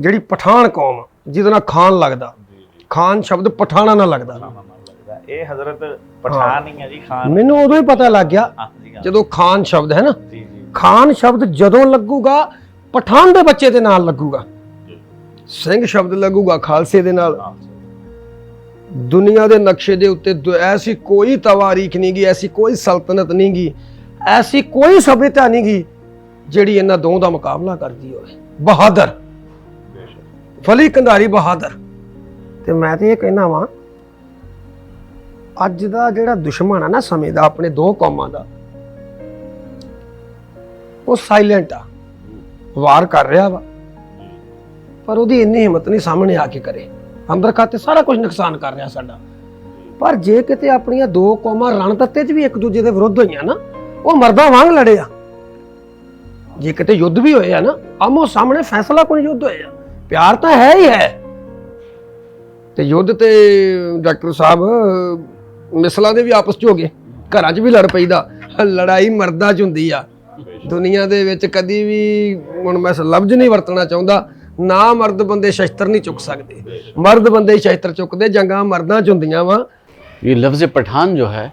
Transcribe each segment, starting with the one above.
ਜਿਹੜੀ ਪਠਾਨ ਕੌਮ ਆ, ਜਿਹਦੇ ਨਾਲ ਖਾਨ ਲੱਗਦਾ। ਖਾਨ ਸ਼ਬਦ ਪਠਾਣਾ ਨਾਲ ਲੱਗਦਾ। ਇਹ ਹਜ਼ਰਤ ਪਠਾਨ ਹੀ ਹੈ ਜੀ ਖਾਨ। ਮੈਨੂੰ ਉਦੋਂ ਹੀ ਪਤਾ ਲੱਗ ਗਿਆ ਹਾਂ ਜੀ ਹਾਂ। ਜਦੋਂ ਖਾਨ ਸ਼ਬਦ ਹੈ ਨਾ। ਜੀ ਜੀ। ਖਾਨ ਸ਼ਬਦ ਜਦੋਂ ਲੱਗੂਗਾ ਪਠਾਨ ਦੇ ਬੱਚੇ ਦੇ ਨਾਲ ਲੱਗੂਗਾ। ਸਿੰਘ ਸ਼ਬਦ ਲੱਗੂਗਾ ਖਾਲਸੇ ਦੇ ਨਾਲ। ਹਾਂ ਦੁਨੀਆ ਦੇ ਨਕਸ਼ੇ ਦੇ ਉੱਤੇ ਦੁ- ਐਸੀ ਕੋਈ ਤਵਾਰੀਖ ਨਹੀਂ ਗੀ ਐਸੀ ਕੋਈ ਸਲਤਨਤ ਨਹੀਂ ਗੀ ਐਸੀ ਕੋਈ ਸਭਿਅਤਾ ਨਹੀਂ ਗੀ ਜਿਹੜੀ ਇਹਨਾਂ ਦੋਵਾਂ ਦਾ ਮੁਕਾਬਲਾ ਕਰਦੀ ਹੋਵੇ। ਬਹਾਦਰ। ਫਲੀ ਕੰਧਾਰੀ ਬਹਾਦਰ। ਤੇ ਮੈਂ ਤੇ ਇਹ ਕਹਿਣਾ ਵਾਂ, ਅੱਜ ਦਾ ਜਿਹੜਾ ਦੁਸ਼ਮਣ ਆ ਨਾ ਸਮੇਂ ਦਾ, ਆਪਣੇ ਦੋ ਕੌਮਾਂ ਦਾ, ਉਹ ਸਾਇਲੈਂਟ ਆ। ਵਾਰ ਕਰ ਰਿਹਾ ਵਾ। ਪਰ ਉਹਦੀ ਇੰਨੀ ਹਿੰਮਤ ਨਹੀਂ ਸਾਹਮਣੇ ਆ ਕੇ ਕਰੇ। ਅੰਦਰ ਖਾਤੇ ਸਾਰਾ ਕੁਝ ਨੁਕਸਾਨ ਕਰ ਰਿਹਾ ਸਾਡਾ। ਪਰ ਜੇ ਕਿਤੇ ਆਪਣੀਆਂ ਦੋ ਕੌਮਾਂ ਰਣਤੱਤੇ 'ਚ ਵੀ ਇੱਕ ਦੂਜੇ ਦੇ ਵਿਰੁੱਧ ਹੋਈਆਂ ਨਾ, ਉਹ ਮਰਦਾਂ ਵਾਂਗ ਲੜੇ ਆ। ਜੇ ਕਿਤੇ ਯੁੱਧ ਵੀ ਹੋਏ ਆ ਨਾ, ਆਮੋ ਸਾਹਮਣੇ ਫੈਸਲਾ ਕੋਈ ਯੁੱਧ ਹੋਏ ਆ? ਪਿਆਰ ਤਾਂ ਹੈ ਹੀ ਹੈ। ਤੇ ਯੁੱਧ ਤੇ ਡਾਕਟਰ ਸਾਹਿਬ, ਮਿਸਲਾਂ ਦੇ ਵੀ ਆਪਸ 'ਚ ਹੋ ਗਏ। ਘਰਾਂ 'ਚ ਵੀ ਲੜ ਪਈਦਾ। ਲੜਾਈ ਮਰਦਾਂ 'ਚ ਹੁੰਦੀ ਆ। ਦੁਨੀਆ ਦੇ ਵਿੱਚ ਕਦੀ ਵੀ ਹੁਣ ਮੈਂ ਲਫ਼ਜ਼ ਨਹੀਂ ਵਰਤਣਾ ਚਾਹੁੰਦਾ। ਨਾ ਮਰਦ ਬੰਦੇ ਸ਼ਸਤਰ ਨਹੀਂ ਚੁੱਕ ਸਕਦੇ। ਮਰਦ ਬੰਦੇ ਸ਼ਸਤਰ ਚੁੱਕਦੇ, ਜੰਗਾਂ ਮਰਦਾਂ 'ਚ ਹੁੰਦੀਆਂ ਵਾ। ਇਹ ਲਫ਼ਜ਼ ਪਠਾਨ ਜੋ ਹੈ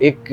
ਇੱਕ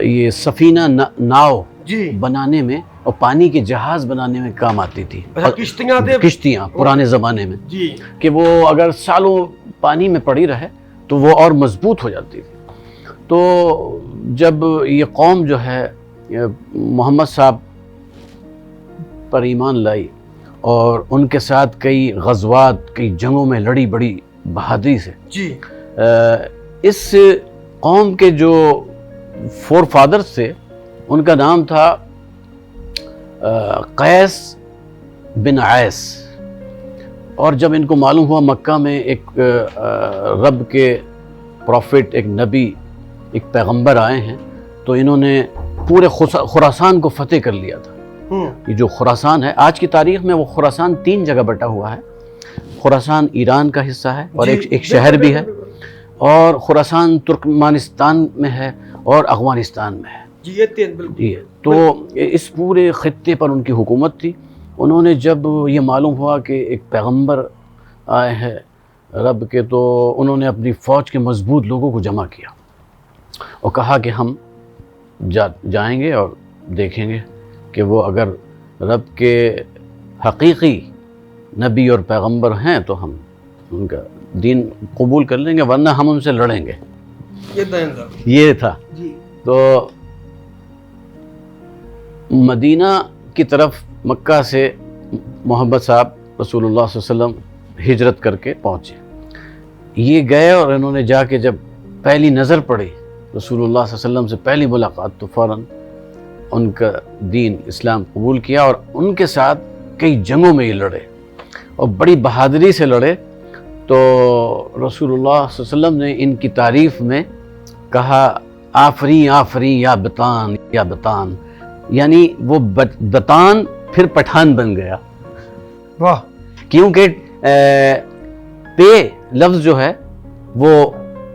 یہ سفینہ ناؤ جی۔ بنانے میں اور پانی کے جہاز بنانے میں کام آتی تھی۔ اچھا، کشتیاں کشتیاں پرانے زمانے میں۔ جی۔ کہ وہ اگر سالوں پانی میں پڑی رہے تو وہ اور مضبوط ہو جاتی تھی۔ تو جب یہ قوم جو ہے محمد صاحب پر ایمان لائی اور ان کے ساتھ کئی غزوات کئی جنگوں میں لڑی بڑی بہادری سے۔ جی۔ اس قوم کے جو فور فادرز تھے ان کا نام تھا قیس بن عیس۔ اور جب ان کو معلوم ہوا مکہ میں ایک رب کے پروفٹ ایک نبی ایک پیغمبر آئے ہیں تو انہوں نے پورے خوراسان کو فتح کر لیا تھا۔ یہ جو خوراسان ہے آج کی تاریخ میں وہ خوراسان تین جگہ بٹا ہوا ہے۔ خوراسان ایران کا حصہ ہے اور ایک ایک شہر بھی ہے۔ اور خوراسان ترکمانستان میں ہے اور افغانستان میں ہے۔ جی تو اس پورے خطے پر ان کی حکومت تھی۔ انہوں نے جب یہ معلوم ہوا کہ ایک پیغمبر آئے ہیں رب کے تو انہوں نے اپنی فوج کے مضبوط لوگوں کو جمع کیا اور کہا کہ ہم جا جائیں گے اور دیکھیں گے کہ وہ اگر رب کے حقیقی نبی اور پیغمبر ہیں تو ہم ان کا دین قبول کر لیں گے ورنہ ہم ان سے لڑیں گے۔ یہ تھا۔ جی۔ تو مدینہ کی طرف مکہ سے محمد صاحب رسول اللہ صلی اللہ علیہ وسلم ہجرت کر کے پہنچے۔ یہ گئے اور انہوں نے جا کے جب پہلی نظر پڑی رسول اللہ صلی اللہ علیہ وسلم سے پہلی ملاقات تو فوراً ان کا دین اسلام قبول کیا اور ان کے ساتھ کئی جنگوں میں یہ لڑے اور بڑی بہادری سے لڑے۔ تو رسول اللہ صلی اللہ علیہ وسلم نے ان کی تعریف میں کہا آفری آفری یا بتان یا بتان۔ یعنی وہ بتان پھر پٹھان بن گیا۔ واہ۔ کیونکہ پے لفظ جو ہے وہ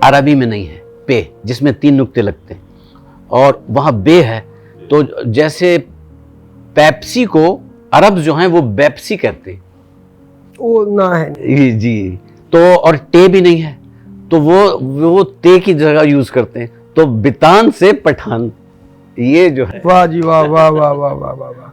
عربی میں نہیں ہے۔ پے جس میں تین نقطے لگتے ہیں۔ اور وہاں بے ہے۔ تو جیسے پیپسی کو عرب جو ہیں وہ بیپسی کہتے ہیں۔ وہ نہ ہے۔ جی جی۔ تو اور ٹے بھی نہیں ہے، تو وہ وہ تے کی جگہ یوز کرتے ہیں۔ تو بتان سے پٹھان، یہ جو ہے۔ واہ جی واہ واہ واہ واہ واہ واہ۔